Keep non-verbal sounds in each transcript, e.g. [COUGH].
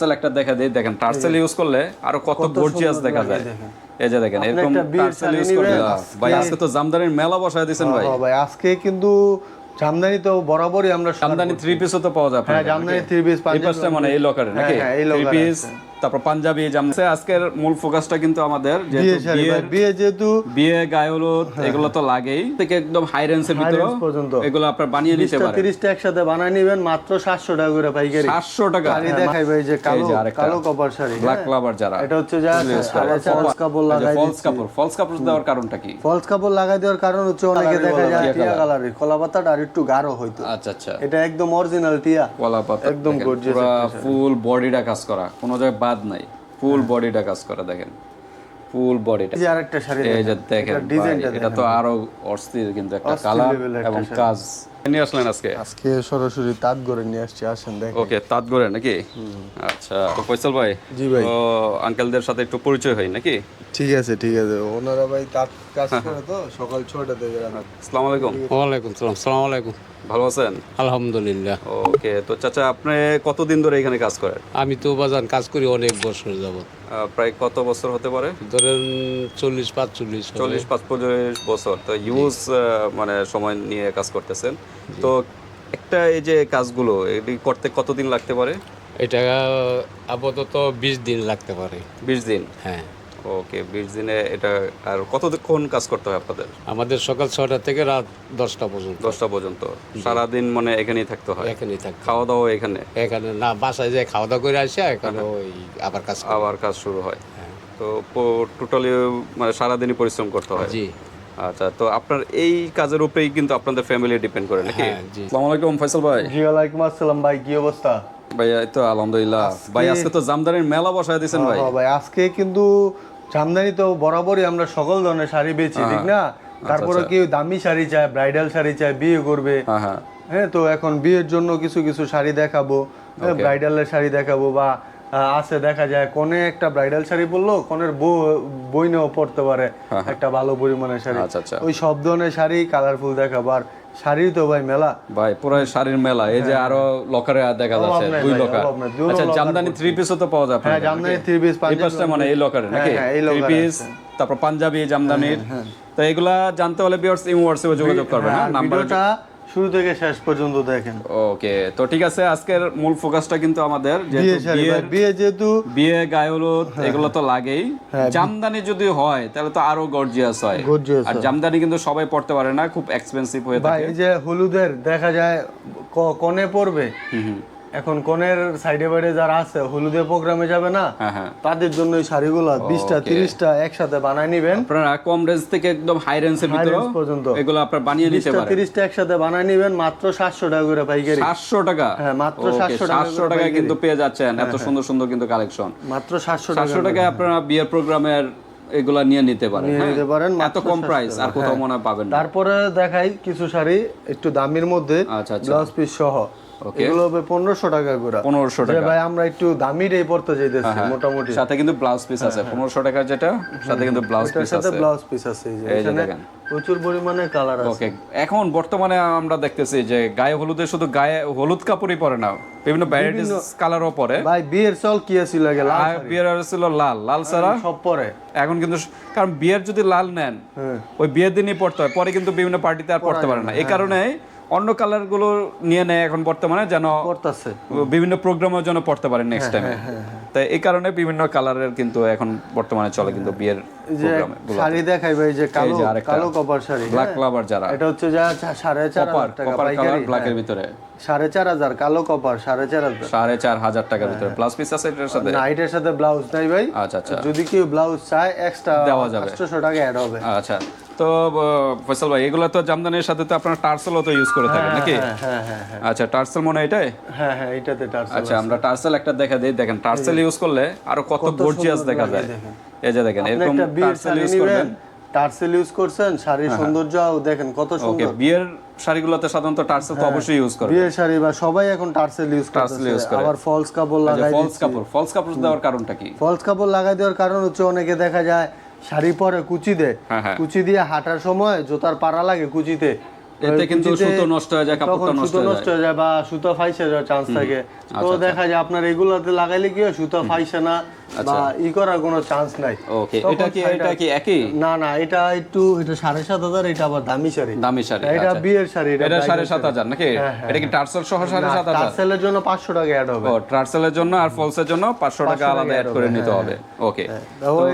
Tassel একটা দেখা দেই। দেখেন টার্সেল ইউজ করলে আরও কত গর্জিয়াস দেখা যায়। এই যে দেখেন এরকম টার্সেল ইউজ করলে। ভাই আজকে তো জামদানির মেলা বসায় দিয়েছেন ভাই। হ্যাঁ ভাই আজকে কিন্তু জামদানি তো বরাবরই আমরা জামদানি। থ্রি পিসও তো পাওয়া যায় হ্যাঁ জামদানি থ্রি পিস এই পাশটা মানে এই লকারে নাকি? হ্যাঁ, এই লকারে। তারপর পাঞ্জাবি জামদানি আজকের মূল ফোকাসটা কিন্তু আমাদের বিয়ে যেহেতু বিয়ে গায়ে হলুদ এগুলো তো লাগেই। থেকে একদম হাই রেঞ্জের ভিতরে পর্যন্ত। এগুলো আপনার বানিয়ে নিতে পারেন। তিরিশটা একসাথে বানায় নিবেন মাত্র সাতশো টাকা করে পাইকারি। সাতশো টাকা? শাড়ি দেখাই ভাই যে কালো কালো কপার শাড়ি ব্ল্যাক হ্যাঁ। ক্লাবার যারা। এটা হচ্ছে যা চার কাপড় লাগাই ফলস কাপড় ফলস কাপড় দেওয়ার কারণটা কি? ফলস কাপড় লাগাই দেওয়ার কারণ হচ্ছে অনেকে দেখা যায় টিয়া কালারের কলা পাতাটা আর একটু গাঢ় হইতো। আচ্ছা আচ্ছা। এটা একদম অরিজিনাল টিয়া। কলা পাতা একদম gorgeous পুরা ফুল বডিটা কাজ করা। কোনো জায়গায় বাদ নাই। ফুল বডিটা কাজ করা দেখেন। ফুল বডিটা এই আরেকটা শাড়ি দেখেন। এটা তো আরও অস্থির কিন্তু একটা কালার এবং কাজ নিয়ে আসলেন আজকে? আজকে সরাসরি তাঁত করে নিয়ে আসছি আসেন দেখ ওকে তাঁত করে নাকি? আচ্ছা তো ফয়সাল ভাই জি ভাই। তো আঙ্কেলদের সাথে একটু পরিচয় হয় নাকি? ঠিক আছে ঠিক আছে। ওনারা ভাই তাঁত কাজ করে তো সকাল ছটা থেকে রাত। আসসালামু আলাইকুম। ওয়ালাইকুম সালাম সালাম আলাইকুম। ভালো আছেন? আলহামদুলিল্লাহ। ওকে তো চাচা আপনি কতদিন ধরে এখানে কাজ করেন? আমি তো বাজান কাজ করি অনেক বছর যাবত প্রায় কত বছর হতে পারে? ধরেন চল্লিশ পাঁচচল্লিশ। চল্লিশ পাঁচ পঁয়তাল্লিশ বছর। তো ইউজ মানে সময় নিয়ে কাজ করতেছেন। তো একটা এই যে কাজগুলো এটি করতে কতদিন লাগতে পারে? এটা আপাতত বিশ দিন লাগতে পারে। বিশ দিন? হ্যাঁ। ওকে বিশ দিনে এটা আর কতক্ষণ কাজ করতে হয় আপনাদের? আমাদের সকাল ছটা থেকে রাত দশটা পর্যন্ত। দশটা পর্যন্ত। সারাদিন মানে এখানেই থাকতে হয়? এখানেই থাকতে খাওয়া দাওয়া এখানে? এখানে না বাসায় যে খাওয়া দাওয়া করে আসে এখানে ওই আবার কাজ আবার কাজ শুরু হয়। তো টোটালি মানে সারাদিনই পরিশ্রম করতে হয়? জি। আচ্ছা তো আপনার এই কাজের উপরেই কিন্তু আপনাদের ফ্যামিলি ডিপেন্ড করে নাকি? হ্যাঁ, আসসালামু আলাইকুম ফয়সাল ভাই। জি ওয়ালাইকুম আসসালাম ভাই কি অবস্থা? ভাইয়া তো আলহামদুলিল্লাহ। ভাই আজকে তো জামদানির মেলা বসায় দিয়েছেন ভাই। হ্যাঁ ভাই আজকে কিন্তু জামদানি তো বরাবরই আমরা সকল ধরনের শাড়ি বেচি ঠিক না? তারপরে কেউ দামি শাড়ি চায় ব্রাইডাল শাড়ি চায় বিয়ে করবে। হ্যাঁ হ্যাঁ। হ্যাঁ তো এখন বিয়ের জন্য কিছু কিছু শাড়ি দেখাবো ব্রাইডালের শাড়ি দেখাবো বা আছে দেখা যায়। কোনে একটা ব্রাইডাল শাড়ি পরলো কোনের বউ বইনেও পড়তে পারে। একটা ভালো পরিমাণের শাড়ি। আচ্ছা আচ্ছা। ওই সব ধরনের শাড়ি কালারফুল দেখাবো। আর শাড়ি তো ভাই মেলা। ভাই পুরো শাড়ির মেলা। এই যে আরও লকারে দেখা যাচ্ছে হ্যাঁ, দুই লকার আচ্ছা জামদানি থ্রি পিসও তো পাওয়া যায় হ্যাঁ জামদানি থ্রি পিস পাশটা মানে এই লকারে নাকি? হ্যাঁ, এই locker পিস তারপর পাঞ্জাবি জামদানির। তো এগুলা জানতে হলে বিয়ার্স ইমো যোগাযোগ করবেন হ্যাঁ? নাম্বার ভিডিওটা শুরু থেকে শেষ পর্যন্ত দেখেন। ওকে তো ঠিক আছে আজকের মূল ফোকাসটা কিন্তু আমাদের বিয়ে যেহেতু বিয়ে যেহেতু গায়ে হলুদ হ্যাঁ। এগুলো তো লাগেই। জামদানি যদি হয় তাহলে তো আরও গর্জিয়াস হয়। আর জামদানি কিন্তু সবাই পড়তে পারে না খুব এক্সপেন্সিভ হয়ে থাকে। এই যে হলুদের দেখা যায় কনে পড়বে এখন কনের সাইডে বাইডে যারা আছে হলুদের প্রোগ্রামে যাবে না হ্যাঁ হ্যাঁ। তাদের জন্য এই শাড়িগুলো বিশটা তিরিশটা একসাথে বানায় নিবেন। আপনারা কম রেঞ্জ থেকে একদম হাই রেঞ্জের ভিতরে পর্যন্ত। এগুলো আপনার বানিয়ে নিতে পারেন। তিরিশটা একসাথে বানায় নিবেন মাত্র সাতশো টাকা করে পাইকারি। সাতশো টাকা? হ্যাঁ, মাত্র Okay, 700 টাকা সাতশো করে কিন্তু পেয়ে যাচ্ছেন এত সুন্দর সুন্দর কিন্তু কালেকশন মাত্র সাতশো টাকা সাতশো টাকায় আপনারা বিয়ের প্রোগ্রামের এগুলা নিয়ে নিতে পারেন হ্যাঁ? নিতে পারেন, এত মাত্র কম প্রাইস আর কোথাও মনে পাবেন তারপরে দেখাই কিছু শাড়ি একটু দামির মধ্যে আচ্ছা, আচ্ছা। ব্লাউজ পিস সহ. এগুলো হবে টাকা করে টাকা। হ্যাঁ, ভাই আমরা একটু দামিটাই পড়তে চাইতেছি মোটামুটি। সাথে কিন্তু ব্লাউজ পিস আছে। পনেরোশো টাকা যেটা সাথে কিন্তু ব্লাউজ পিস সাথে আছে। ব্লাউজ পিস আছে এই যে দেখেন। প্রচুর পরিমাণে কালার আছে। ওকে এখন বর্তমানে আমরা দেখতেছি যে গায়ে হলুদে শুধু গায়ে হলুদ কাপড়ই পরে না বিভিন্ন ভ্যারাইটিস কালারও পরে। ভাই বিয়ের চল কি আছিল আগে লাল বিয়ের ছিল লাল। লাল ছাড়া সব পরে। এখন কিন্তু কারণ বিয়ের যদি লাল নেন হ্যাঁ। ওই বিয়ের দিনই পড়তে হয়। পরে কিন্তু বিভিন্ন পার্টিতে আর পড়তে পারে না। এই কারণে অন্য কালারগুলো নিয়ে নেয় এখন বর্তমানে যেন পড়তেছে। বিভিন্ন প্রোগ্রামের জন্য পড়তে পারে নেক্সট টাইমে তাই এই কারণে বিভিন্ন কালারের কিন্তু এখন বর্তমানে চলে কিন্তু বিয়ের যে শাড়ি দেখাই ভাই যে কালো কালো কপার শাড়ি ব্ল্যাক। যারা। এটা হচ্ছে যা সাড়ে চার হাজার টাকা পাইকারি ব্ল্যাকের। ভিতরে। সাড়ে চার হাজার কালো কপার সাড়ে চার হাজার। সাড়ে চার হাজার টাকার ভিতরে। প্লাস পিস আছে এটার সাথে? নাইটের সাথে ব্লাউজ নাই ভাই। আচ্ছা আচ্ছা। যদি কেউ ব্লাউজ চায় এক্সট্রা দেওয়া যাবে। আটশোশো টাকা অ্যাড হবে। আচ্ছা। তো ফয়সাল ভাই এগুলো তো জামদানির সাথে তো আপনার টার্সেলও তো ইউজ করে থাকেন নাকি? হ্যাঁ হ্যাঁ হ্যাঁ হ্যাঁ। আচ্ছা টার্সেল মনে হয় এটাই? হ্যাঁ হ্যাঁ এটাতে টার্সেল আচ্ছা আমরা টার্সেল একটা দেখা দিই। দেখেন টার্সেল ইউজ করলে আরও কত গর্জিয়াস দেখা যায়। এই যে দেখেন এরকম টার্সেল ইউজ করবেন। টার্সেল ইউজ করছেন শাড়ির সৌন্দর্য দেখেন কত ওকে সুন্দর। বিয়ের শাড়িগুলোতে সাধারণত টার্সেল তো অবশ্যই ইউজ করে বিয়ের শাড়ি বা সবাই এখন টার্সেল ইউজ use করতেছে। করে। আবার ফলস কাপড় লাগাই ফলস কাপড় ফলস কাপড় দেওয়ার কারণটা কি? ফলস কাপড় লাগাই দেওয়ার কারণ হচ্ছে অনেকে দেখা যায় শাড়ি পরে কুচি দেয়। হ্যাঁ হ্যাঁ। কুচি দিয়ে হাঁটার সময় জোতার পাড়া লাগে কুচিতে। এতে কিন্তু সুতো নষ্ট হয়ে যায় কাপড়টা নষ্ট হয়ে নষ্ট হয়ে যায় বা সুতো ফাইসে যাওয়ার চান্স থাকে। তো আচ্ছা, দেখা যায় আপনার এগুলোতে লাগাইলে কি হয় সুতো ফাইসে না বা ই করার কোনো চান্স নাই। ওকে এটা কি এটা কি একই? না না এটা একটু এটা সাড়ে সাত হাজার এটা আবার দামি শাড়ি। দামি শাড়ি এটা আচ্ছা। বিয়ের শাড়ি এটা bridal সাড়ে সাত শাড়ি। হাজার নাকি? এটা কি টার্সেল সহ সাড়ে সাত হাজার? টার্সেলের জন্য পাঁচশো টাকা অ্যাড হবে। ও ট্রার্সেলের জন্য আর ফলসের জন্য পাঁচশো টাকা টাকা আলাদা অ্যাড করে নিতে হ্যাঁ, হবে। ওকে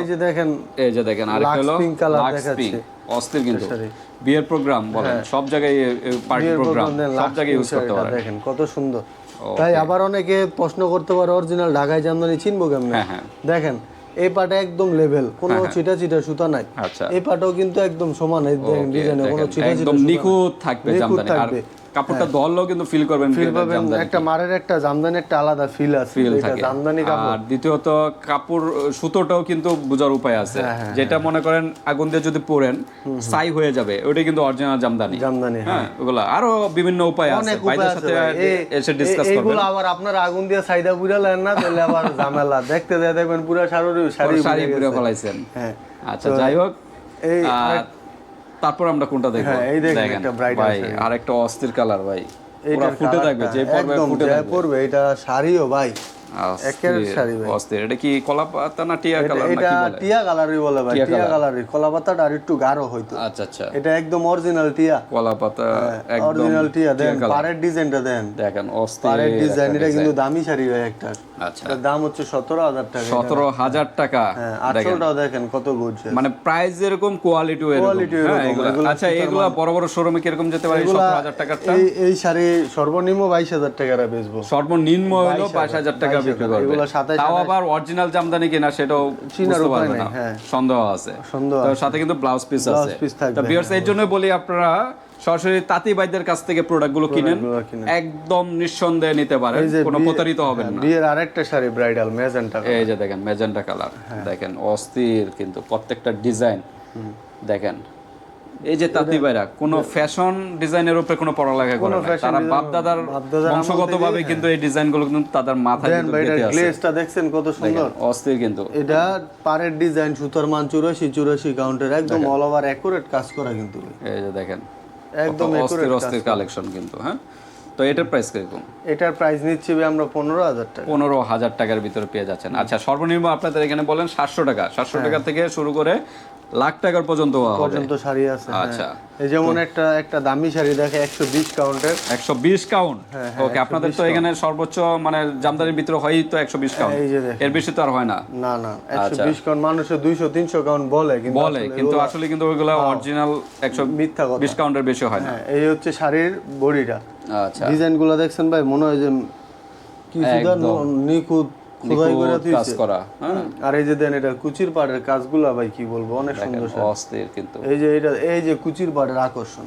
এই যে দেখেন এই যে দেখেন আরেকটা হলো colour লাক্স দেখাচ্ছে। অস্থির কিন্তু। বিয়ের প্রোগ্রাম বলেন সব জায়গায় পার্টি প্রোগ্রাম সব জায়গায় ইউজ করতে পারেন। দেখেন কত সুন্দর। তাই আবার অনেকে প্রশ্ন করতে পারে অরিজিনাল ঢাকায় জামদানি চিনবো কেমন? হ্যাঁ, হ্যাঁ। দেখেন এই পাটা একদম লেভেল কোনো চিটা চিটা সুতা নাই। আচ্ছা। এই পাটাও কিন্তু একদম সমান এই ডিজাইনে কোনো চিটা চিটা একদম নিখুঁত থাকবে নিখুঁত জামদানি আর থাকবে। কাপড়টা ধরলেও কিন্তু ফিল করবেন ফিল পাবেন একটা মারের একটা জামদানি একটা আলাদা ফিল আছে ফিল এটা থাকে। জামদানি কাপড়। আর দ্বিতীয়ত কাপড় সুতোটাও কিন্তু বোঝার উপায় আছে। হ্যাঁ, যেটা মনে করেন আগুন দিয়ে যদি পরেন ছাই হয়ে যাবে। ওইটা কিন্তু অরিজিনাল জামদানি। জামদানি হ্যাঁ। ওগুলা। আরও বিভিন্ন উপায় আছে। ভাইদের সাথে এসে ডিসকাস করবেন। এইগুলো আবার আপনার আগুন দিয়ে সাইদা পুরালেন না তাহলে আবার ঝামেলা। দেখতে দেয় দেখবেন পুরো শাড়ি শাড়ি পুরো ফলাইছেন। হ্যাঁ। আচ্ছা যাই হোক এই তারপর আমরা কোনটা দেখব? হ্যাঁ, এই দেখেন দেখেন একটা ব্রাইট ভাই। আর একটা অস্থির কালার ভাই। পুরো ফুটে থাকবে যে পর্বে একদম ফুটে থাকবে। পড়বে এটা শাড়িও ভাই। একের অস্থির, শাড়ি ভাই। অস্থির। এটা কি কলা না টিয়া কালার এটা টিয়া কালারই বলে ভাই টিয়া টিয়া কালারই। কলা আর একটু গাঢ় হয়তো। আচ্ছা আচ্ছা। এটা একদম অরিজিনাল টিয়া। কলা একদম অরিজিনাল টিয়া। টিয়া দেন পাড়ের ডিজাইনটা দেন। দেখেন অস্থির পাড়ের ডিজাইন এটা কিন্তু দামি শাড়ি ভাই একটা। আচ্ছা। দাম হচ্ছে সতেরো হাজার টাকা। সতেরো হাজার টাকা। হ্যাঁ দেখেন। কত মানে প্রাইস কোয়ালিটিও এরকম। Quality হ্যাঁ, আচ্ছা এগুলা বড় বড় শোরুমে কীরকম যেতে পারে টাকারটা? এই শাড়ি সর্বনিম্ন বাইশ হাজার টাকারা বেচবো। সর্বনিম্ন হলো 22,000 বাইশ হাজার টাকা বিক্রি করবে তাও আবার অরিজিনাল জামদানি কিনা সেটাও চিনার পারবে না। হ্যাঁ। সন্দেহ আছে। সাথে কিন্তু ব্লাউজ পিস আছে। piece তো ভিউয়ার্স এর জন্য বলি আপনারা সরাসরি তাঁতি ভাইদের কাছ থেকে প্রোডাক্টগুলো কিনেন। গুলো কিনেন। একদম নিঃসন্দেহে নিতে পারেন। কোনো প্রতারিত হবেন না। বিয়ের আরেকটা শাড়ি ব্রাইডাল মেজেন্টা এই যে দেখেন মেজেন্টা কালার হ্যাঁ। দেখেন অস্থির কিন্তু প্রত্যেকটা ডিজাইন দেখেন এই যে তাঁতি ভাইরা কোনো ফ্যাশন ডিজাইনের উপরে কোনো পড়ালেখা করে না তারা বাপ দাদার বংশগতভাবে কিন্তু এই ডিজাইনগুলো কিন্তু তাদের মাথায় কিন্তু গেঁথে আছে। গ্লেজটা দেখছেন কত সুন্দর? অস্থির কিন্তু। এটা পাড়ের ডিজাইন সুতার মান চুরাশি চুরাশি কাউন্টের একদম অল ওভার অ্যাকুরেট কাজ করা কিন্তু। এই যে দেখেন একদম অস্থির অস্থির কালেকশন কিন্তু হ্যাঁ? তো এটার প্রাইস কীরকম? এটার প্রাইস নিচ্ছি আমরা পনেরো হাজার টাকা। পনেরো হাজার টাকার ভিতরে পেয়ে যাচ্ছেন। আচ্ছা সর্বনিম্ন আপনাদের এখানে বলেন সাতশো টাকা। সাতশো টাকা থেকে শুরু করে লাখ টাকার পর্যন্ত পর্যন্ত শাড়ি আছে হ্যাঁ। আচ্ছা। এই যেমন একটা একটা দামি শাড়ি দেখে একশো বিশ কাউন্টের। একশো বিশ কাউন্ট? হ্যাঁ, ওকে আপনাদের তো এখানে সর্বোচ্চ মানে জামদানির ভিতরে হয়ই তো একশো বিশ কাউন্ট। এর বেশি তো আর হয় না? না না একশো বিশ কাউন্ট মানুষের দুইশো তিনশো কাউন্ট বলে কিন্তু বলে কিন্তু আসলে কিন্তু ওইগুলো অরিজিনাল একশো মিথ্যা বিশ কাউন্টের বেশি হয় না। হ্যাঁ এই হচ্ছে শাড়ির বডিটা। আচ্ছা। ডিজাইনগুলো দেখছেন ভাই মনে হয় যে কি নিখুঁত কাজ করা হ্যাঁ। আর এই যে দেন এটা কুচির পাড়ের কাজগুলা ভাই কি বলব অনেক সুন্দর অস্থির কিন্তু। এই যে এটা এই যে কুচির পাড়ের আকর্ষণ।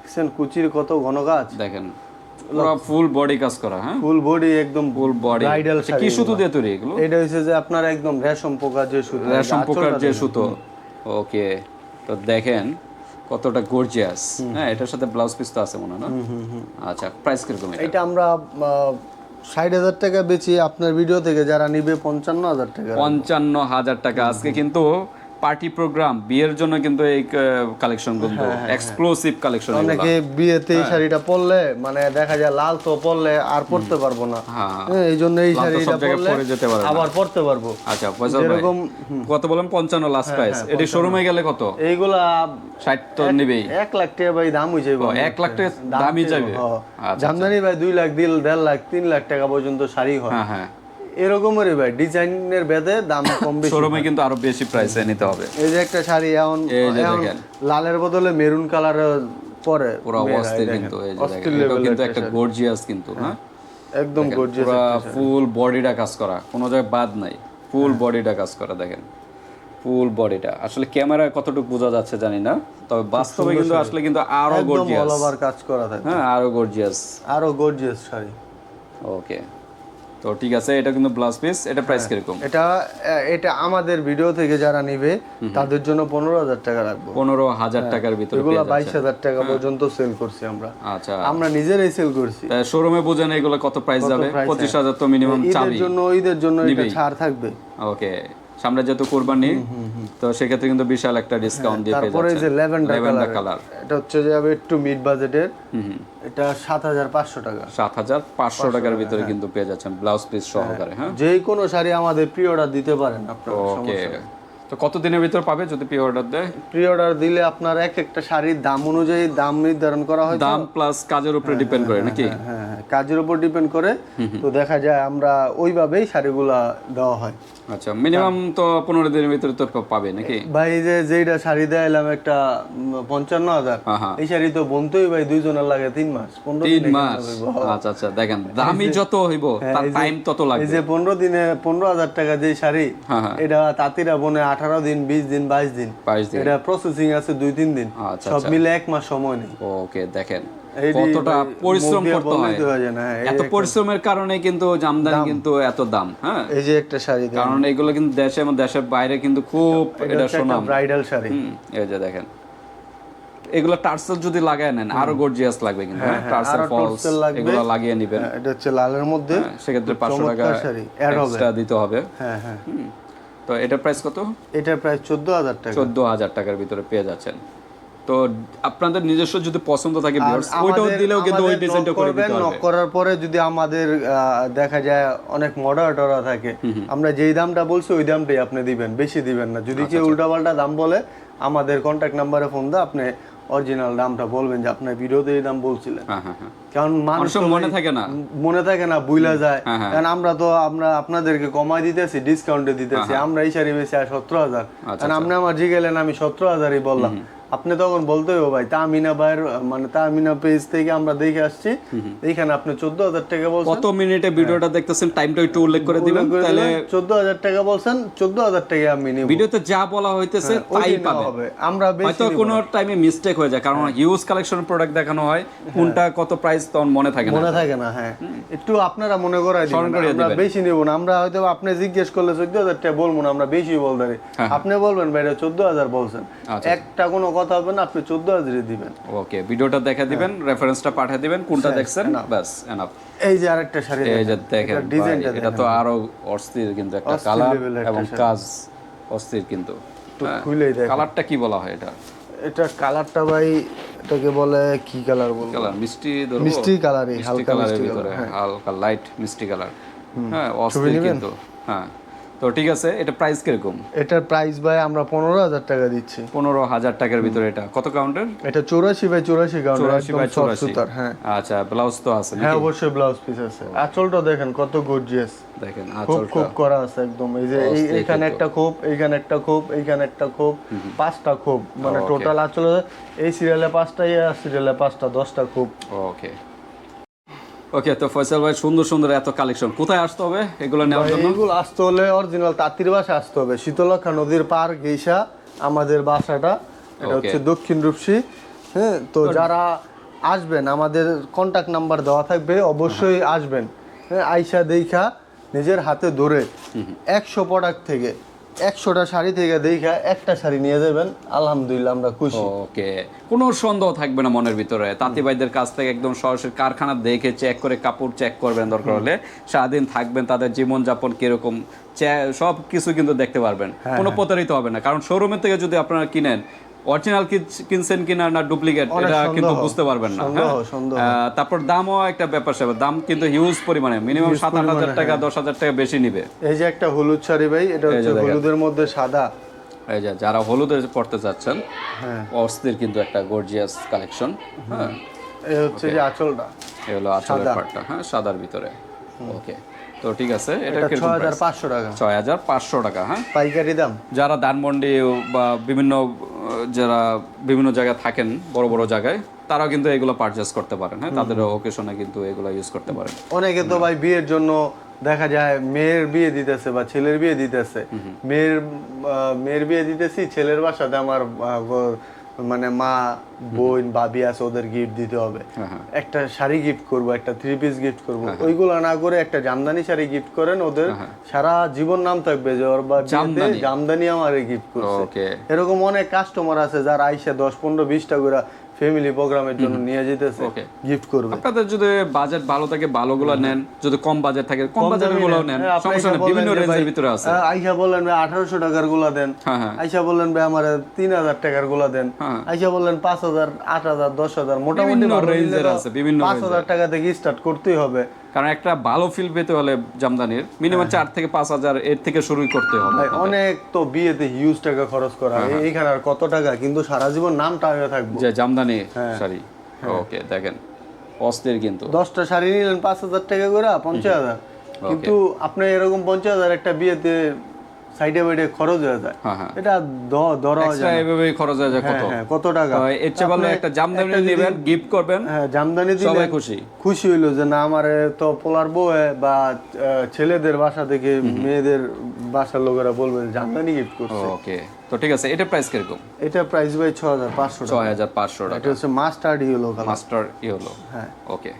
দেখছেন কুচির কত ঘন কাজ দেখেন পুরো ফুল বডি কাজ করা হ্যাঁ। ফুল বডি একদম ফুল বডি। ব্রাইডাল কি সুতো দিয়ে তৈরি এগুলো? এটা হচ্ছে যে আপনার একদম রেশম পোকা যে সুতো রেশম পোকার যে সুতো। ওকে তো দেখেন কতটা গর্জিয়াস হ্যাঁ এটার সাথে ব্লাউজ পিস তো আছে মনে হয় না? আচ্ছা প্রাইস কীরকম এটা? এটা আমরা ষাট হাজার টাকা বেচি আপনার ভিডিও থেকে যারা নিবে পঞ্চান্ন হাজার টাকা। পঞ্চান্ন হাজার টাকা। আজকে কিন্তু পার্টি প্রোগ্রাম বিয়ের জন্য কিন্তু এই কালেকশন কিন্তু এক্সক্লুসিভ কালেকশন অনেকে বিয়েতে হ্যাঁ। এই শাড়িটা পরলে মানে দেখা যায় লাল তো পরলে আর পরতে পারব না। হ্যাঁ। হ্যাঁ, এই জন্য এই শাড়িটা পরলে পরে যেতে পারে আবার পরতে পারব। আচ্ছা ফয়সাল ভাই যেরকম কত বলেন? পঞ্চান্ন লাস্ট প্রাইস এটি শোরুমে গেলে কত? এইগুলা ষাট তো নিবেই। এক লাখ টাকা ভাই দাম হয়ে যাবে ও, এক লাখ টাকা দামই যাবে আচ্ছা জামদানি ভাই দুই লাখ দিল দেড় লাখ তিন লাখ টাকা পর্যন্ত শাড়ি হয়। হ্যাঁ হ্যাঁ। এরকমেরই ভাই ডিজাইনের ভেদে দাম [COUGHS] কম বেশি শোরুমে কিন্তু আরও বেশি প্রাইসে নিতে হবে। এই যে একটা শাড়ি এখন। লালের বদলে মেরুন কালার পরে পুরো অস্থির কিন্তু এই যে কিন্তু একটা গর্জিয়াস কিন্তু হ্যাঁ একদম গর্জিয়াস পুরো ফুল বডিটা কাজ করা কোনো জায়গায় বাদ নাই। ফুল হ্যাঁ। বডিটা কাজ করা দেখেন। ফুল বডিটা আসলে ক্যামেরায় কতটুকু বোঝা যাচ্ছে জানি না তবে বাস্তবে কিন্তু আসলে কিন্তু আরও গর্জিয়াস অল ওভার কাজ করা থাকে। হ্যাঁ আরও গর্জিয়াস আরও গর্জিয়াস শাড়ি। ওকে তো ঠিক আছে এটা কিন্তু ব্লাউজ পিস এটা প্রাইস হ্যাঁ। কীরকম? এটা এটা আমাদের ভিডিও থেকে যারা নিবে তাদের জন্য পনেরো হাজার টাকা রাখব। পনেরো হাজার টাকার ভিতরে এগুলো বাইশ হাজার টাকা পর্যন্ত সেল করছি আমরা। আচ্ছা। আমরা নিজেরাই সেল করছি। শোরুমে বোঝেন এগুলো কত প্রাইস যাবে? পঁচিশ হাজার তো মিনিমাম ঈদের জন্য ঈদের জন্য এটা ছাড় থাকবে। ওকে সামনে যেহেতু কোরবানি তো সেক্ষেত্রে কিন্তু বিশাল একটা ডিসকাউন্ট দিয়ে পেয়ে তারপরে এই যে ল্যাভেন্ডার কালার এটা হচ্ছে যে আবার একটু মিড বাজেটের এটা সাত হাজার পাঁচশো টাকা। সাত হাজার পাঁচশো টাকার ভিতরে কিন্তু পেয়ে যাচ্ছেন ব্লাউজ পিস সহকারে হ্যাঁ। যে কোনো শাড়ি আমাদের প্রি অর্ডার দিতে পারেন আপনারা ওকে তো কত দিনের ভিতর পাবে যদি পে অর্ডার দেয়? প্রি অর্ডার দিলে আপনার এক একটা শাড়ির দাম অনুযায়ী দাম নির্ধারণ করা হয় দাম প্লাস কাজের উপরে ডিপেন্ড করে নাকি? হ্যাঁ হ্যাঁ কাজের উপর ডিপেন্ড করে তো দেখা যায় আমরা ওইভাবেই শাড়িগুলা দেওয়া হয়। আচ্ছা মিনিমাম তো পনেরো দিনের ভিতরে তো পাবে নাকি? ভাই যে যেইটা শাড়ি দেয়ালাম একটা পঞ্চান্ন হাজার হ্যাঁ, হ্যাঁ। এই শাড়ি তো বনতেই ভাই দুইজনের লাগে তিন মাস পনেরো তিন মাস? আচ্ছা আচ্ছা দেখেন দামি যত হইব তার টাইম তত এই যে পনেরো দিনে পনেরো হাজার টাকা যে শাড়ি হ্যাঁ, হ্যাঁ। এটা তাঁতিরা বনে আঠারো দিন বিশ দিন বাইশ দিন। বাইশ দিন। এটা প্রসেসিং আছে দুই তিন দিন। আচ্ছা, সব মিলে এক মাস সময় নেই। ওকে দেখেন কতটা পরিশ্রম করতে হয়? হয়ে হ্যাঁ, এত পরিশ্রমের কারণে কিন্তু জামদানি কিন্তু এত দাম হ্যাঁ? এই যে একটা শাড়ি কারণ এগুলো কিন্তু দেশে এবং দেশের বাইরে কিন্তু খুব এটা শোনাম ব্রাইডাল শাড়ি। এই যে দেখেন। এগুলো টার্সেল যদি লাগায় নেন আরও গর্জিয়াস লাগবে কিন্তু হ্যাঁ টার্সেল ফলস এগুলো লাগিয়ে নেবেন। হ্যাঁ, এটা হচ্ছে লালের মধ্যে হ্যাঁ, সেক্ষেত্রে পাঁচশো টাকা চমৎকার শাড়ি এক্সট্রা দিতে হবে। হ্যাঁ হ্যাঁ। তো এটা প্রাইস কত? এটার চোদ্দ হাজার টাকা। চোদ্দ হাজার টাকার ভিতরে পেয়ে যাচ্ছেন। তো আপনাদের নিজস্ব যদি পছন্দ থাকে ওইটাও দিলেও কিন্তু ওই ডিজাইনটা করে দিতে হবে করার পরে যদি আমাদের দেখা যায় অনেক মডারেটররা থাকে আমরা যেই দামটা বলছি ওই দামটাই আপনি দিবেন বেশি দিবেন না। যদি আচ্ছা, কেউ উল্টাপাল্টা দাম বলে আমাদের কন্ট্যাক্ট নাম্বারে ফোন দাও আপনি অরিজিনাল দামটা বলবেন যে আপনার ভিডিওতে এই দাম বলছিলেন। হ্যাঁ হ্যাঁ হ্যাঁ। কারণ মানুষ মনে থাকে না। মনে থাকে না বুইলা যায়। হ্যাঁ, হ্যাঁ। কারণ আমরা তো আমরা আপনাদেরকে কমাই দিতেছি ডিসকাউন্টে দিতেছি। আমরা এই শাড়ি বেশি আর সতেরো হাজার। আচ্ছা, কারণ আপনি আমার জিগেলেন আমি সতেরো হাজারই বললাম। আপনি তখন বলতে হবে ভাই তামিনা ভাইয়ের মানে তামিনা পেজ থেকে আমরা দেখে আসছি। এইখানে আপনি চোদ্দ হাজার টাকা বলছেন। কত মিনিটে ভিডিওটা দেখতেছেন? টাইমটা একটু উল্লেখ করে দিবেন তাহলে চোদ্দ হাজার টাকা বলছেন চোদ্দ হাজার টাকা আমি নিব। ভিডিওতে যা বলা হইতেছে তাই হবে। আমরা হয়তো কোনো টাইমে মিস্টেক হয়ে যায় কারণ হিউজ কালেকশন প্রোডাক্ট দেখানো হয় কোনটা কত প্রাইস তখন মনে থাকে না। মনে থাকে না হ্যাঁ। একটু আপনারা মনে করাই স্মরণ দিবেন করিয়ে আমরা দিবেন। বেশি নেব না আমরা হয়তো আপনি জিজ্ঞেস করলে চোদ্দ হাজার টাকা বলব না আমরা বেশি বলতে হ্যাঁ, আপনি বলবেন ভাই চোদ্দ হাজার বলছেন। আচ্ছা। একটা কোনো কথা হবে না আপনি চোদ্দ হাজারই দিবেন। ওকে ভিডিওটা দেখা দিবেন রেফারেন্সটা পাঠিয়ে দিবেন কোনটা দেখছেন? ব্যাস এনাফ এই যে আরেকটা শাড়ি এই যে দেখেন। ডিজাইনটা এটা তো আরও অস্থির কিন্তু একটা কালার এবং কাজ অস্থির কিন্তু। খুলেই কালারটা কি বলা হয় এটা? এটা কালারটা ভাই এটাকে বলে কি কালার বলব? কালার মিষ্টি ধরো মিষ্টি কালারই হালকা মিষ্টি কালার হালকা লাইট মিষ্টি কালার। হ্যাঁ অস্থির কিন্তু হ্যাঁ। তো ঠিক আছে এটা প্রাইস কীরকম? এটার প্রাইস ভাই আমরা পনেরো হাজার টাকা দিচ্ছি। পনেরো হাজার টাকার ভিতরে এটা। কত কাউন্টার এটা চৌরাশি বাই চৌরাশি কাউন্টার চৌরাশি বাই চৌরাশি। হ্যাঁ। আচ্ছা ব্লাউজ তো আছে হ্যাঁ অবশ্যই ব্লাউজ পিস আছে। আঁচলটা দেখেন কত গর্জিয়াস দেখেন খুব খুব করা আছে একদম। এই যে এই- এইখানে একটা খোপ এইখানে একটা খোপ এইখানে একটা খোপ পাঁচটা খোপ মানে টোটাল আসলে এই সিরিয়ালে পাঁচটা ইয়ে সিরিয়ালে পাঁচটা দশটা খোপ ওকে ওকে তো ফয়সাল ভাই সুন্দর সুন্দর এত কালেকশন কোথায় আসতে হবে এগুলো নেওয়ার জন্য? এইগুলো আসতে হলে অরিজিনাল তাঁতির বাসা আসতে হবে। শীতলক্ষা নদীর পার গেইসা আমাদের বাসাটা। এটা হচ্ছে দক্ষিণ রূপসী। হ্যাঁ তো যারা আসবেন আমাদের কন্টাক্ট নাম্বার দেওয়া থাকবে অবশ্যই আসবেন। হ্যাঁ আইসা দেখা নিজের হাতে ধরে একশো প্রোডাক্ট থেকে। একশোটা শাড়ি থেকে দেখা একটা শাড়ি নিয়ে যাবেন। আলহামদুলিল্লাহ আমরা খুশি। ওকে। কোনো সন্দেহ থাকবে না মনের ভিতরে। তাঁতি ভাইদের কাছ থেকে একদম সরাসরি কারখানা দেখে চেক করে কাপড় চেক করবেন দরকার হলে সারাদিন থাকবেন তাদের জীবনযাপন কীরকম সব কিছু কিন্তু দেখতে পারবেন। হ্যাঁ, কোনো প্রতারিত হবে না। কারণ শোরুমের থেকে যদি আপনারা কিনেন অরিজিনাল কিনছেন কিনা না ডুপ্লিকেট এটা কিন্তু বুঝতে পারবেন না হ্যাঁ? তারপর দামও একটা ব্যাপার স্যাপার দাম কিন্তু হিউজ পরিমাণে মিনিমাম সাত আট হাজার টাকা দশ হাজার টাকা বেশি নিবে। এই যে একটা হলুদ শাড়ি ভাই এটা হচ্ছে হলুদের মধ্যে সাদা। এই যে যারা হলুদে পড়তে চাচ্ছেন হ্যাঁ। অস্থির কিন্তু একটা গর্জিয়াস কালেকশন হ্যাঁ। এই হচ্ছে যে আঁচলটা। এই হলো আঁচলের পার্টটা হ্যাঁ সাদার ভিতরে। ওকে তো ঠিক আছে এটা এটা কীরকম ছয় হাজার পাঁচশো টাকা। ছয় হাজার পাঁচশো টাকা হ্যাঁ? পাইকারি দাম। যারা ধানমন্ডি বা বিভিন্ন যারা বিভিন্ন জায়গায় থাকেন বড় বড় জায়গায় তারাও কিন্তু এগুলো পারচেস করতে পারেন হ্যাঁ? তাদের ওকেশনে কিন্তু এগুলো ইউজ করতে পারেন। অনেকে তো ভাই বিয়ের জন্য দেখা যায় মেয়ের বিয়ে দিতেছে বা ছেলের বিয়ে দিতেছে। মেয়ের মেয়ের বিয়ে দিতেছি ছেলের বাসাতে আমার মানে মা বোন ভাবি আছে ওদের গিফট দিতে হবে। হ্যাঁ, হ্যাঁ। একটা শাড়ি গিফট করব একটা থ্রি পিস গিফট করব। ওইগুলো না করে একটা জামদানি শাড়ি গিফট করেন ওদের সারা জীবন নাম থাকবে যে ওর বা জামদানি। আমার গিফট করছে। এরকম অনেক কাস্টমার আছে যারা আইসা দশ পনেরো বিশটা করে ফ্যামিলি প্রোগ্রামের জন্য নিয়ে যেতেছে গিফট করবে। আপনাদের যদি বাজেট ভালো থাকে ভালোগুলো নেন যদি কম বাজেট থাকে কম বাজেটেরগুলো নেন। হ্যাঁ, সমস্যা নেই বিভিন্ন রেঞ্জের ভিতরে আছে। আইসা বললেন ভাই আঠারোশো টাকারগুলা দেন আইসা বললেন ভাই আমার তিন হাজার টাকারগুলা দেন। আইসা বললেন পাঁচ হাজার আট হাজার দশ হাজার মোটামুটি তো আছে, বিভিন্ন পাঁচ range হাজার টাকা থেকে স্টার্ট করতেই হবে। কারণ একটা ভালো ফিল পেতে হলে জামদানির। মিনিমাম চার থেকে পাঁচ হাজার এর থেকে শুরু করতে হবে। অনেক তো বিয়েতে হিউজ টাকা খরচ করা হ্যাঁ, এই- এইখানে আর কত টাকা? কিন্তু সারা জীবন নাম টাকা থাকবে। যে জামদানি হ্যাঁ। শাড়ি। ওকে দেখেন। অস্থির কিন্তু। দশটা শাড়ি নিলেন পাঁচ হাজার টাকা করে পঞ্চাশ হাজার। কিন্তু আপনি এরকম পঞ্চাশ হাজার একটা বিয়েতে সাইডে বাইডে খরচ হয়ে যায়। হ্যাঁ হ্যাঁ। এটা ধরা যায় এভাবে খরচ হয়ে যায় কত? হ্যাঁ, কত টাকা? এর চেয়ে ভালো একটা জামদানি নেবেন গিফট করবেন হ্যাঁ জামদানি দিলে সবাই খুশি। খুশি হইল যে না আমার তো পোলার বউ বা ছেলেদের বাসা থেকে মেয়েদের বাসার লোকেরা বলবে জামদানি গিফট করছে। ওকে। তো ঠিক আছে এটা প্রাইস কীরকম? এটা প্রাইস ভাই ছ হাজার পাঁচশো টাকা। এটা হচ্ছে মাস্টার্ড ইয়েলো কালার মাস্টার ই হলো। হ্যাঁ। ওকে।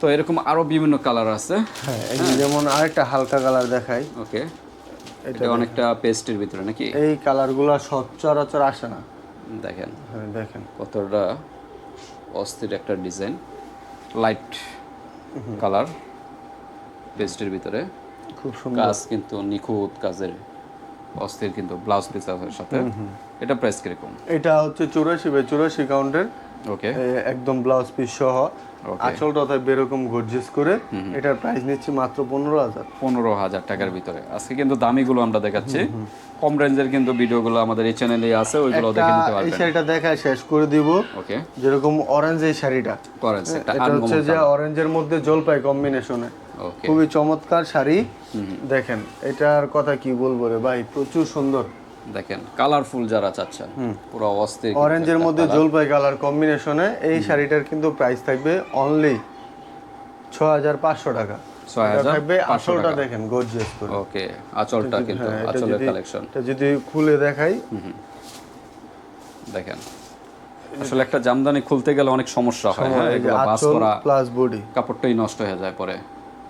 তো এরকম আরও বিভিন্ন কালার আছে। হ্যাঁ যেমন আরেকটা হালকা কালার দেখাই। ওকে। এটা অনেকটা পেস্টের ভিতরে নাকি? এই কালারগুলো সচরাচর আসে না। দেখেন। হ্যাঁ দেখেন। কতটা অস্থির একটা ডিজাইন লাইট কালার পেস্টের ভিতরে। খুব সুন্দর। কাজ কিন্তু নিখুঁত কাজের অস্থির কিন্তু ব্লাউজ পিস সাথে। এটা প্রাইস কীরকম? এটা হচ্ছে চুরাশি বাই চুরাশি কাউন্টের ওকে একদম ব্লাউজ পিস সহ আঁচলটা তাই বেরকম গর্জিয়াস করে এটার প্রাইস নিচ্ছি মাত্র পনেরো হাজার। পনেরো হাজার টাকার ভিতরে। আজকে কিন্তু দামিগুলো আমরা দেখাচ্ছি। কম রেঞ্জের কিন্তু ভিডিওগুলো আমাদের এই চ্যানেলে আছে ওইগুলো দেখে নিতে এই শাড়িটা দেখায় শেষ করে দিব। ওকে যেরকম অরেঞ্জ এই শাড়িটা। একটা এটা হচ্ছে যে অরেঞ্জের মধ্যে জলপাই কম্বিনেশনে খুবই চমৎকার শাড়ি। দেখেন এটার কথা কি বলব রে ভাই? প্রচুর সুন্দর। দেখেন কালারফুল যারা চাচ্ছেন পুরো অস্থির অরেঞ্জের মধ্যে জলপাই কালার কম্বিনেশনে এই শাড়িটার কিন্তু প্রাইস থাকবে অনলি ছ হাজার পাঁচশো টাকা। দেখেন গর্জিয়াস করে। ওকে আঁচলটা কিন্তু হ্যাঁ, আঁচলের কালেকশন যদি খুলে দেখাই। দেখেন আসলে একটা জামদানি খুলতে গেলে অনেক সমস্যা হয়। হ্যাঁ এগুলো বাস করা প্লাস বডি কাপড়টাই নষ্ট হয়ে যায় পরে।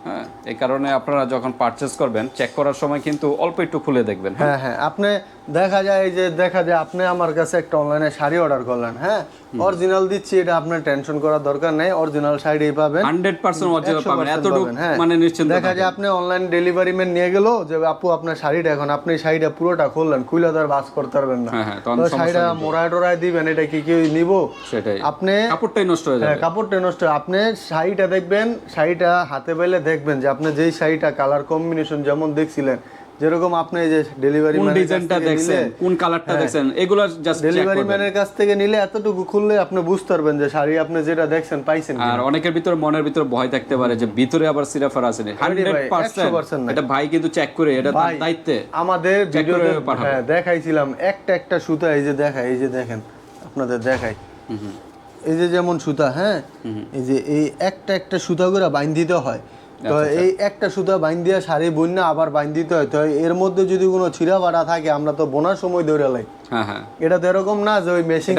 হ্যাঁ এই কারণে আপনারা যখন পারচেস করবেন চেক করার সময় কিন্তু অল্প একটু খুলে দেখবেন। হ্যাঁ। হ্যাঁ হ্যাঁ আপনি দেখা যায় এই যে দেখা যায় আপনি আমার কাছে একটা অনলাইনে শাড়ি অর্ডার করলেন হ্যাঁ? অরিজিনাল দিচ্ছি এটা আপনার টেনশন করার দরকার নেই অরিজিনাল শাড়ি পাবেন। হান্ড্রেড পার্সেন্ট অরিজিনাল পাবেন এতটুকু হ্যাঁ। মানে নিশ্চিন্ত দেখা যায় আপনি অনলাইন ডেলিভারি ম্যান নিয়ে গেল যে আপু আপনার শাড়িটা এখন আপনি শাড়িটা পুরোটা খুললেন খুলে তো আর বাস করতে পারবেন না। হ্যাঁ, হ্যাঁ, তো শাড়িটা মোড়ায় টোড়ায় দিবেন এটা কি কেউ নিব? সেটাই। আপনি কাপড়টাই নষ্ট হয়ে যাবে। কাপড়টা নষ্ট। আপনি শাড়িটা দেখবেন শাড়িটা হাতে পাইলে দেখবেন যে আপনি যেই শাড়িটা কালার কম্বিনেশন যেমন দেখছিলেন যেরকম আপনি যে ডেলিভারি কোন ডিজাইনটা দেখছেন? কোন কালারটা হ্যাঁ। দেখছেন? এগুলো জাস্ট ডেলিভারি ম্যানের কাছ থেকে নিলে এতটুকু খুললে আপনি বুঝতে পারবেন যে শাড়ি আপনি যেটা দেখছেন পাইছেন আর অনেকের ভিতরে মনের ভিতরে ভয় থাকতে পারে যে ভিতরে আবার সিরাফার আছে হান্ড্রেড 100% এটা ভাই কিন্তু চেক করে এটা তার দায়িত্বে। আমাদের ভিডিওতে হ্যাঁ দেখাইছিলাম। একটা একটা সুতা এই যে দেখাই এই যে দেখেন আপনাদের দেখাই। এই যে যেমন সুতা হ্যাঁ? এই যে এই একটা একটা সুতা করে বাইন দিতে হয়। তো আচ্ছা, এই একটা সুতা বাইন দিয়া শাড়ি বন্যা আবার বাইন দিতে হয় তো এর মধ্যে যদি কোনো ছিঁড়া বাড়া থাকে আমরা তো বোনার সময় ধরে লাই। এটা তো এরকম না যে ওই মেশিন।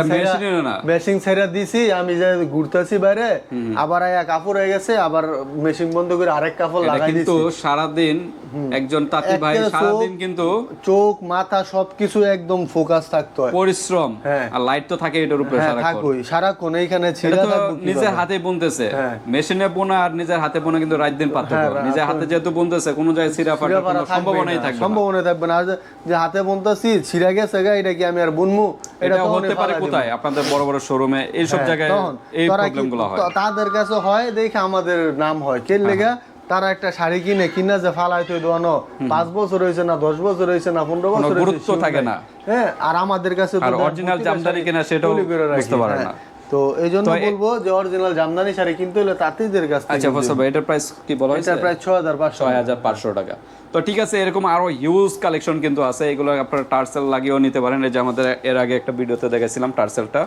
মেশিন ছেড়া দিছি আমি যে ঘুরতেছি বাইরে আবার আয়া কাপড় হয়ে গেছে আবার মেশিন বন্ধ করে আরেক কাপড় লাগাই কিন্তু দিছি। সারাদিন একজন তাঁতি ভাই কিন্তু চোখ মাথা সবকিছু একদম ফোকাস থাকতে। হয় পরিশ্রম। হ্যাঁ। আর লাইট তো থাকে এটার উপরে হ্যাঁ সারাক্ষণ। এইখানে ছিঁড়া নিজের হাতে বুনতেছে। হ্যাঁ। মেশিনে বোনা আর নিজের হাতে বোনা কিন্তু রাত দিন পার্থক্য। হ্যাঁ, নিজের হাতে যেহেতু বুনতেছে কোনো জায়গায় সিরা ছিঁড়া ফাড়া সম্ভাবনাই থাকবে। সম্ভাবনা থাকবে না। যে- হাতে বুনতেছি ছিঁড়া গেছে এটা কি আমি আর বুনমু? এটা হতে পারে কোথায়? আপনাদের বড় বড় শোরুমে হ্যাঁ, জায়গায় এই তারা কি- প্রবলেমগুলো হয় তাদের কাছে হয় দেখে আমাদের নাম হয়। কে লেগা? তারা একটা শাড়ি কিনে কিনা যে ফালাই তুই দোয়ানো পাঁচ বছর হয়েছে না দশ বছর হয়েছে না পনেরো বছর গুরুত্ব থাকে না। হ্যাঁ আর আমাদের কাছে প্রতিটা জামদানি কিনা সেটাও বুঝতে পারে হ্যাঁ। না। তো এই জন্য বলব যে অরিজিনাল জামদানি শাড়ি কিনতে হলে তাঁতিদের কাছ থেকে আচ্ছা ভাই এটার প্রাইস কি বলা হয়েছে? এটা প্রায় ছ হাজার পাঁচশো। ছয় হাজার পাঁচশো টাকা। তো ঠিক আছে এরকম আরও হিউজ কালেকশন কিন্তু আছে। এগুলো আপনারা টার্সেল লাগিয়েও নিতে পারেন। এই যে আমাদের এর আগে একটা ভিডিওতে দেখাইছিলাম টার্সেলটা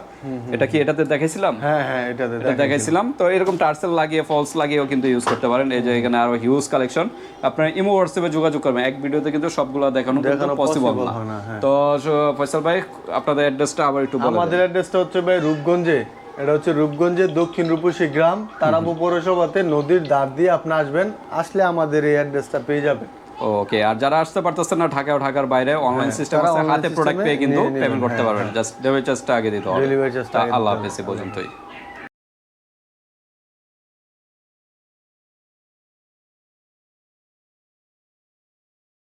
এটা কি এটাতে দেখাইছিলাম? হ্যাঁ হ্যাঁ এটাতে এটা দেখাইছিলাম। তো এরকম টার্সেল লাগিয়ে ফলস লাগিয়েও কিন্তু ইউজ করতে পারেন। এই যে এখানে আরও হিউজ কালেকশন আপনারা ইমো হোয়াটসঅ্যাপে যোগাযোগ করবেন। এক ভিডিওতে কিন্তু সবগুলো দেখানো কিন্তু পসিবল না। হয়। তো ফয়সাল ভাই আপনাদের অ্যাড্রেসটা আবার একটু বলে আমাদের অ্যাড্রেসটা হচ্ছে ভাই রূপগঞ্জে। এটা হচ্ছে রূপগঞ্জের দক্ষিণ রূপসী গ্রাম তারাবু পৌরসভাতে নদীর দাঁড় দিয়ে আপনি আসবেন। আসলে আমাদের এই অ্যাড্রেসটা পেয়ে যাবেন। ওকে আর যারা আসতে পারতেছেন না ঢাকা ও ঢাকার বাইরে অনলাইন সিস্টেম আছে হাতে প্রোডাক্ট পেয়ে কিন্তু পেমেন্ট করতে হ্যাঁ, পারবেন। জাস্ট ডেলিভারি চার্জটা আগে দিতে হবে আল্লাহ হাফেজ পর্যন্তই।